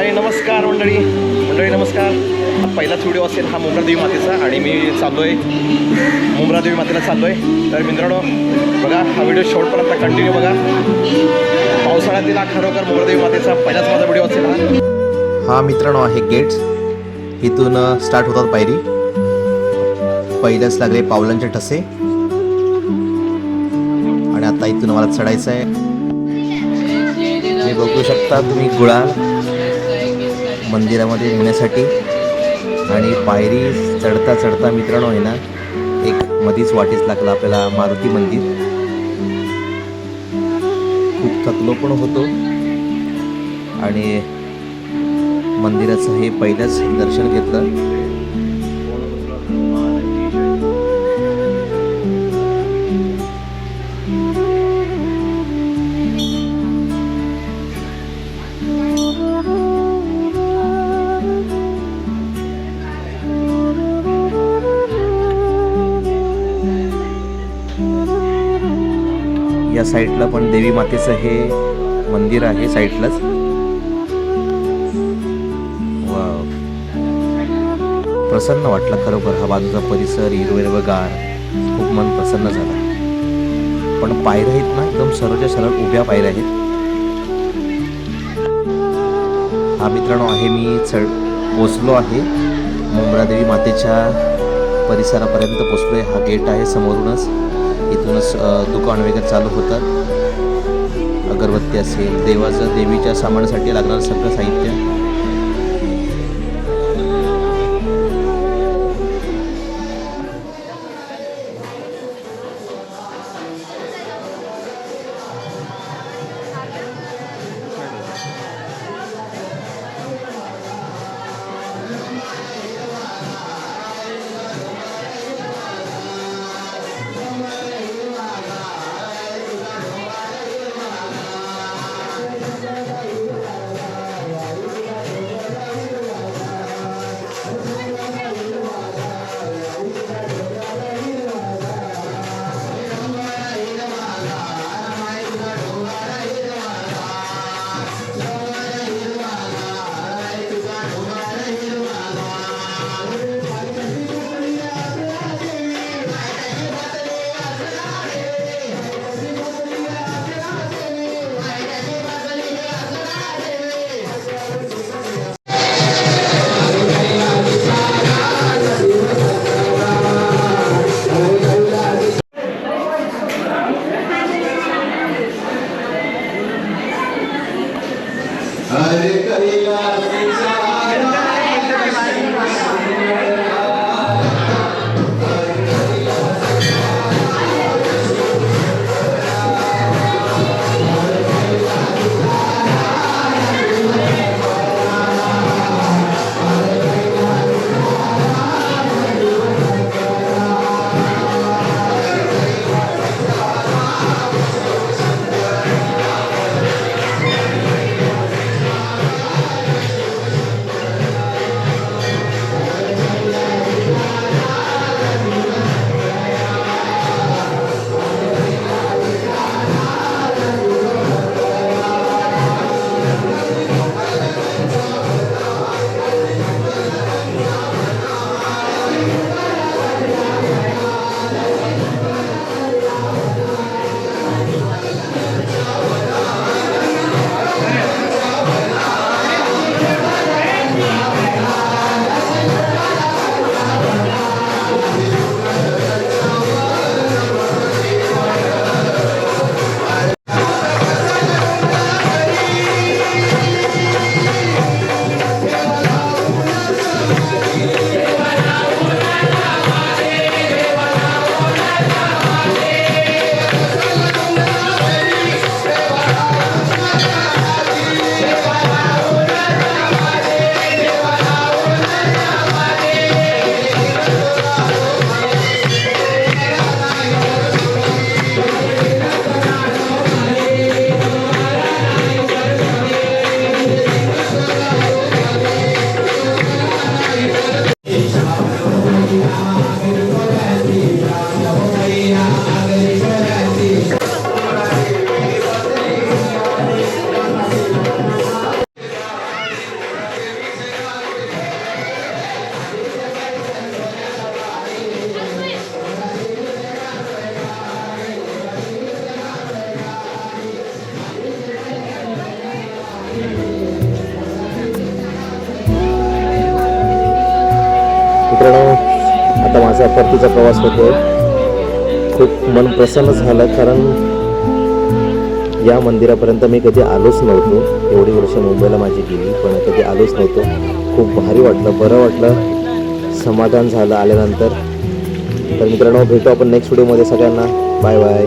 आणि नमस्कार मंडळी. मंडळी नमस्कार. हा पहिलाच व्हिडिओ असेल हा मुंब्रादेवी मातेचा आणि मी चाललो आहे मुंब्रादेवी मातेला चाललो आहे तर मित्रांनो बघा हा व्हिडिओ शेवटपर्यंत कंटिन्यू बघा. पावसाळ्यातील हा खरोखर मुंब्रादेवी मातेचा पहिलाच माझा व्हिडिओ असेल हा. हा मित्रांनो आहे गेट्स. इथून स्टार्ट होतात पायरी. पहिल्याच लागले पावलांचे ठसे. आणि आता इथून मला चढायचं आहे हे बघू शकता तुम्ही गुळा. मंदिरामध्ये येण्यासाठी. आणि पायरी चढता चढता मित्रांनो आहे ना एक मधीच वाटीच लागला आपल्याला मारुती मंदिर. खूप थकलो पण होतो. आणि मंदिराचं हे पहिलंच दर्शन घेतलं. या साईडला पण देवी मातेचं हे मंदिर आहे साईडलाच. प्रसन्न वाटलं खरोखर हा बाजूचा परिसर हिरवेगार. खूप मन प्रसन्न झालं. पण पायऱ्या आहेत ना एकदम सरळच्या सरळ उभ्या पायऱ्या आहेत. हा मित्रांनो आहे मी चढ पोचलो आहे. मुंब्रादेवी मातेच्या परिसरापर्यंत पोचलो आहे हा गेट आहे समोरूनच. इथूनच दुकान वगैरे चालू होतात. अगरबत्ती असेल देवाचं देवीच्या सामानासाठी लागणारं सगळं साहित्य. असा परतीचा प्रवास होतो खूप मन प्रसन्न झालं कारण या मंदिरापर्यंत मी कधी आलोच नव्हतो. एवढी वर्ष मुंबईला माझी गेली पण कधी आलोच नव्हतो. खूप भारी वाटलं बरं वाटलं. समाधान झालं आल्यानंतर. तर मित्रांनो भेटू आपण नेक्स्ट व्हिडिओमध्ये सगळ्यांना. Bye bye